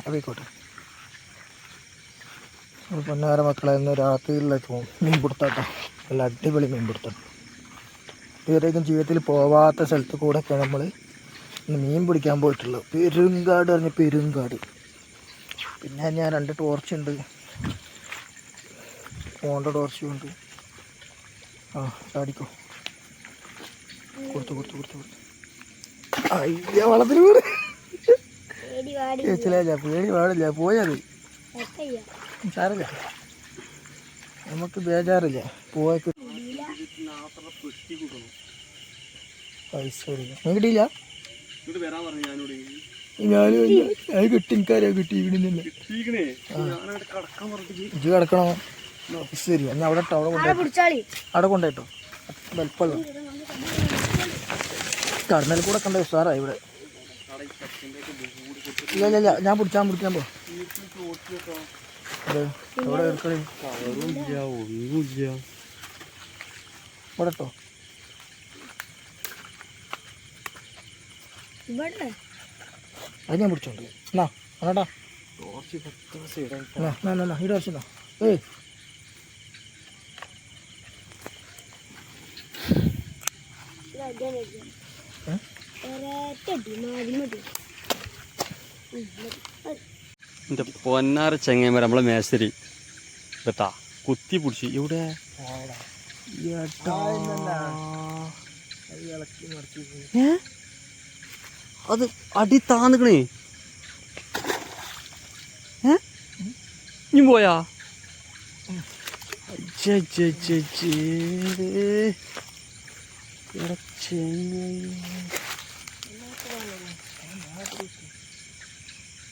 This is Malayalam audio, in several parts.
ആയിക്കോട്ടെ. പൊന്നാര മക്കളെ ഇന്ന് രാത്രിയിലേക്ക് മീൻ പിടുത്താട്ടോ നല്ല അടിപൊളി മീൻ പിടുത്തം ഇതുവരേക്കും ജീവിതത്തിൽ പോവാത്ത സ്ഥലത്ത് കൂടെയൊക്കെയാണ് നമ്മൾ ഇന്ന് മീൻ പിടിക്കാൻ പോയിട്ടുള്ളത്. പെരുങ്കാട് പറഞ്ഞ പെരുങ്കാട്. പിന്നെ ഞാൻ രണ്ട് ടോർച്ച് ഉണ്ട്. ഫോണിന്റെ ടോർച്ചും ഉണ്ട്. ആ ചാടിക്കോ. കൊടുത്തു കൊടുത്തു കൊടുത്തു കൊടുത്തു. അയ്യ വളത്തിന് വീട് പേടി പാടി പാടില്ല പോയത് എത്തയ്യ. സാറില്ല നമുക്ക് ബേജാറില്ല പോയത് പൈസ കിട്ടിയില്ല. അത് കിട്ടി ഇവിടുന്നില്ല ഇജ്ജ് കിടക്കണോ? ശരി എന്നാ അവിടെ ഇട്ടോ അവിടെ കൊണ്ടുപോയി. അവിടെ കൊണ്ടുപോയിട്ടോ വലുപ്പമുള്ള. കടന്നൽ കൂടെ കണ്ട ഉഷാറായി ഇവിടെ. ഇല്ല ഇല്ല ഇല്ല. ഞാൻ പിടിച്ചാൻ പിടിക്കാൻ പോ അതെ ഇവിടെ ഇവിടെ? അത് ഞാൻ പിടിച്ചോണ്ട് എന്നാ എന്നാ ഇവിടെ വെച്ചോ ഏയ്. ഏ? ഒരേറ്റടി പൊന്നാറ് മതി. എന്റെ പൊന്നാര ചെങ്ങന്മാർ നമ്മളെ മേശരി കേട്ടാ കുത്തി പിടിച്ച്. ഇവിടെ ഏ? അത് അടി താന്നിക്കണേ. ഏ? ഇനി പോയാ? അജ്ജേ,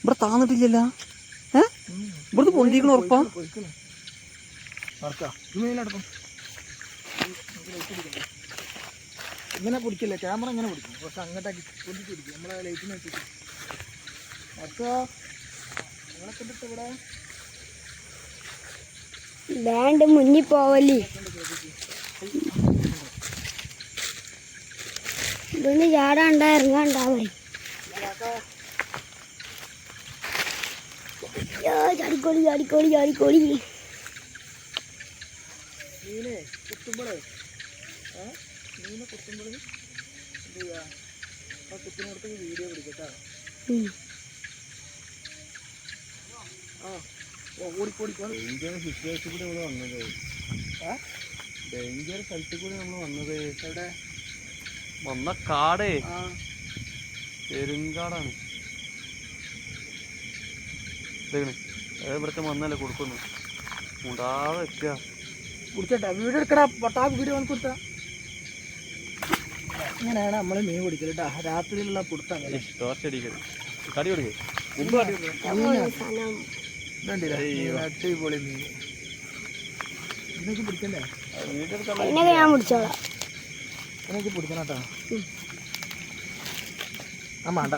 ഇവിടെ താന്നിട്ടില്ലല്ല. ഏ? ഇവിടുന്ന് പൊന്തിക്കണ ഉറപ്പാ? ഇങ്ങനെ പിടിക്കില്ല? ക്യാമറ ഇങ്ങനെ പിടിക്കും. പക്ഷെ അങ്ങോട്ടാക്കി പൊന്തിച്ച് പിടിക്കും. നമ്മളെ ലൈറ്റിനെ വെച്ചിട്ട്. ഇവിടെ വേണ്ട മുന്നിൽ പോവല്ലേ? ഇവിടുന്ന് ചാടാണ്ട ഇറങ്ങാണ്ടാവേ ചാടിക്കോളി ചാടിക്കോളി ചാടിക്കോളി. മീനെ കുത്തുമ്പോഴേ ഏ? മീനെ കുത്തുമ്പോൾ എന്ത് ചെയ്യുക ആ കുത്തിനടുത്ത് വീഡിയോ പിടിക്കട്ടോ. ആ സിറ്റുവേഷൻ കൂടെ നമ്മൾ വന്നത്. ഏ ഡേഞ്ചർ സ്ഥലത്ത് കൂടെ നമ്മൾ വന്നത്. എവിടെ? വന്ന കാടേ. ആ. പെരുങ്കാടാണ്. ഇവിടുത്തെ വന്നല്ലേ കൊടുക്കുന്നു. മുണ്ടാതെ വെക്കുക. കുടിച്ചട്ടാ വീട് എടുക്കടാ. പട്ടാ വീഡിയോ വന്ന് കൊടുത്ത. ഇങ്ങനെയാണ് നമ്മൾ മീൻ പിടിക്കൽ കേട്ടാ രാത്രിയിലുള്ള പുടുത്തം അങ്ങനെ ടോർച്ച് അടിക്കരുത്. കടി കൊടുക്കേ. മുമ്പ് കടി കൊടുക്കേ സ്ഥലം ഇതുണ്ടല്ലേ? മീൻ അടിപൊളി മീൻ. ഇതിനൊക്കെ പിടിക്കണ്ടേ? അതിനൊക്കെ ഞാൻ പിടിച്ചോളാം. ഇതിനൊക്കെ പിടിക്കണം കേട്ടോ വേണ്ട.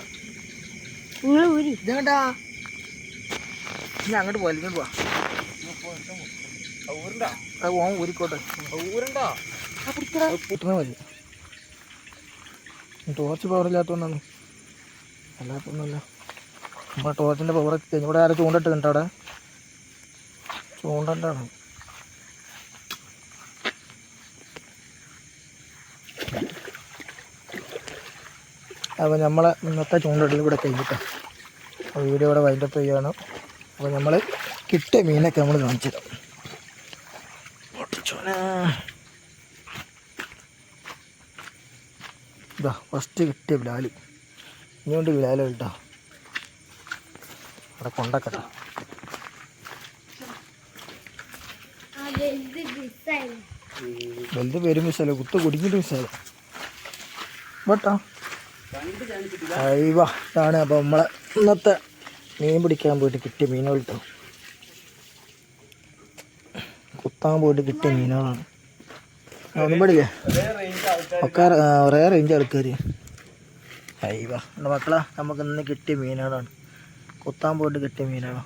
നിങ്ങൾ ഊരി. ഇതെങ്ങട്ടാ ഞാൻ അങ്ങോട്ട് പോയാലും ഇങ്ങോട്ട് പോവാ. അത് ഓൻ ഊരിക്കോട്ടെ. കിട്ടണ മതി. ടോർച്ച് പവർ ഇല്ലാത്തതുകൊണ്ടാണ്. അല്ലാത്തൊന്നുമല്ല നമ്മുടെ ടോർച്ചിന്റെ പവർ കഴിഞ്ഞ ഇവിടെ ആരും ചൂണ്ടിട്ട് കണ്ടോ അവിടെ? ചൂണ്ടണ്ടാണ് അപ്പോൾ നമ്മളെ ഇന്നത്തെ ചൂണ്ടിടൽ ഇവിടെ കഴിഞ്ഞിട്ടോ അപ്പോൾ വീഡിയോ ഇവിടെ വൈൻഡപ്പ് ചെയ്യുകയാണ്. അപ്പോൾ നമ്മൾ കിട്ടിയ മീനൊക്കെ നമ്മൾ കാണിച്ചു തരാം. ഇതാ ഫസ്റ്റ് കിട്ടിയ ബിലാൽ ഇനിയുണ്ട് ബിലാൽ കേട്ടോ. അവിടെ കൊണ്ടക്കട്ടെ. വലുത് പേരും മിസ്സല്ല കുത്ത് കുടുങ്ങിയിട്ട് മിസ്സായി ബട്ടാ അയ്യവാ ഇതാണ് അപ്പോൾ നമ്മളെ ഇന്നത്തെ മീൻ പിടിക്കാൻ പോയിട്ട് കിട്ടിയ മീനുകൾ കേട്ടോ കുത്താൻ പോയിട്ട് കിട്ടിയ മീനുകളാണ്. ഒന്നും പഠിക്കേ ഒക്കെ ഒരേ റേഞ്ച് ആൾക്കാർ അയ്യവാ എന്റെ മക്കളാ നമുക്ക് ഇന്ന് കിട്ടിയ മീനുകളാണ്. കുത്താൻ പോയിട്ട് കിട്ടിയ മീനുകളാണ്.